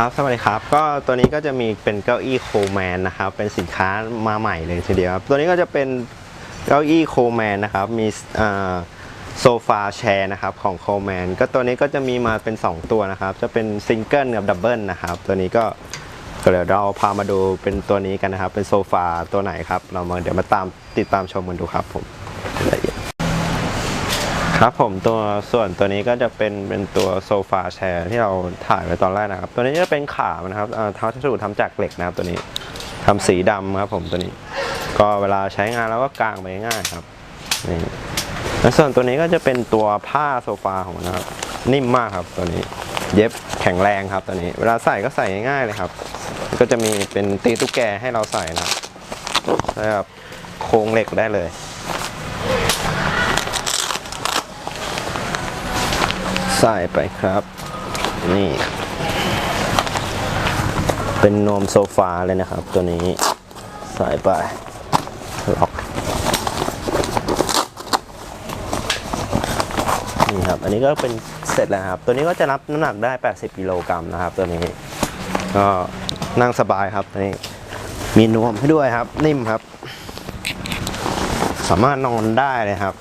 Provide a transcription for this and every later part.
ครับ สวัสดีครับ ก็ตัวนี้ก็จะมีเป็นเก้าอี้โคแมนนะครับ เป็นสินค้ามาใหม่เลยทีเดียวครับ ตัวนี้ก็จะเป็นเก้าอี้โคแมนนะครับ มีโซฟาแชร์นะครับของโคแมน ก็ตัวนี้ก็จะมีมาเป็น 2 ตัวนะครับ จะเป็นซิงเกิลกับดับเบิลนะครับ ตัวนี้ก็เดี๋ยวเราพามาดูเป็นตัวนี้กันนะครับ เป็นโซฟาตัวไหนครับ เรามาเดี๋ยวมาตามติดตามชมกันดูครับผม ครับผมตัวส่วนตัวนี้ก็จะเป็นเป็นตัวโซฟาแชร์ที่เราถ่ายไว้ตอนแรกนะครับ ตัวนี้จะเป็นขามันนะครับเอ่อเท้าทัชสูทำจากเหล็กนะครับตัวนี้ทำสีดำครับผมตัวนี้ ก็เวลาใช้งานเราก็กางไปง่ายครับนี่แล้วส่วนตัวนี้ก็จะเป็นตัวผ้าโซฟาของนนะครับ นิ่มมากครับตัวนี้ เย็บแข็งแรงครับตัวนี้ เวลาใส่ก็ใส่ง่ายเลยครับ ก็จะมีเป็นตีตุ๊กแกให้เราใส่นะครับแล้วแบบโครงเหล็กได้เลย ใส่ไปครับ นี่ เป็นนมโซฟาเลยนะครับ ตัวนี้ใส่ไปล็อกนี่ครับ อันนี้ก็เป็นเสร็จแล้วครับ ตัวนี้ก็จะรับน้ำหนักได้ 80กิโลกรัมนะครับ ตัวนี้ ก็นั่งสบายครับตัวนี้มีนวมให้ด้วยครับ นิ่มครับ สามารถนอนได้เลยครับ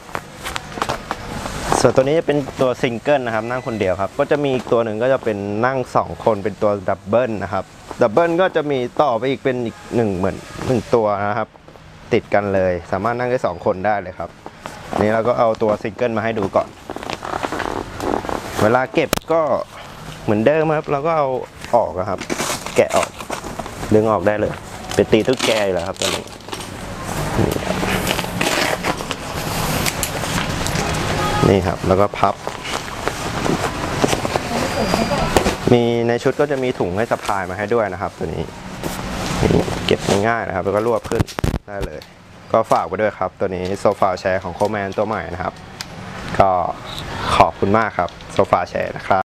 ส่วนตัวนี้จะเป็นตัวซิงเกิลนะครับนั่งคนเดียวครับ ก็จะมีอีกตัวหนึ่งก็จะเป็นนั่ง 2 คนเป็นตัวดับเบิลนะครับดับเบิลก็จะมีต่อไปอีกเป็นอีกหนึ่งเหมือนหนึ่งตัวนะครับ ติดกันเลย สามารถนั่งได้ 2 คนได้เลยครับนี้เราก็เอาตัวซิงเกิลมาให้ดูก่อน เวลาเก็บก็เหมือนเดิมครับเราก็เอาออกอะครับ แกะออกดึงออกได้เลย เป็นตีตุ๊กแกอยู่แล้วครับตัวนี้ นี่ครับ แล้วก็พับ มีในชุดก็จะมีถุงให้สะพายมาให้ด้วยนะครับ ตัวนี้เก็บง่ายๆนะครับ แล้วก็รวบขึ้นได้เลย ก็ฝากไว้ด้วยครับ ตัวนี้โซฟาแชร์ของโคแมนตัวใหม่นะครับ ก็ขอบคุณมากครับ โซฟาแชร์นะครับ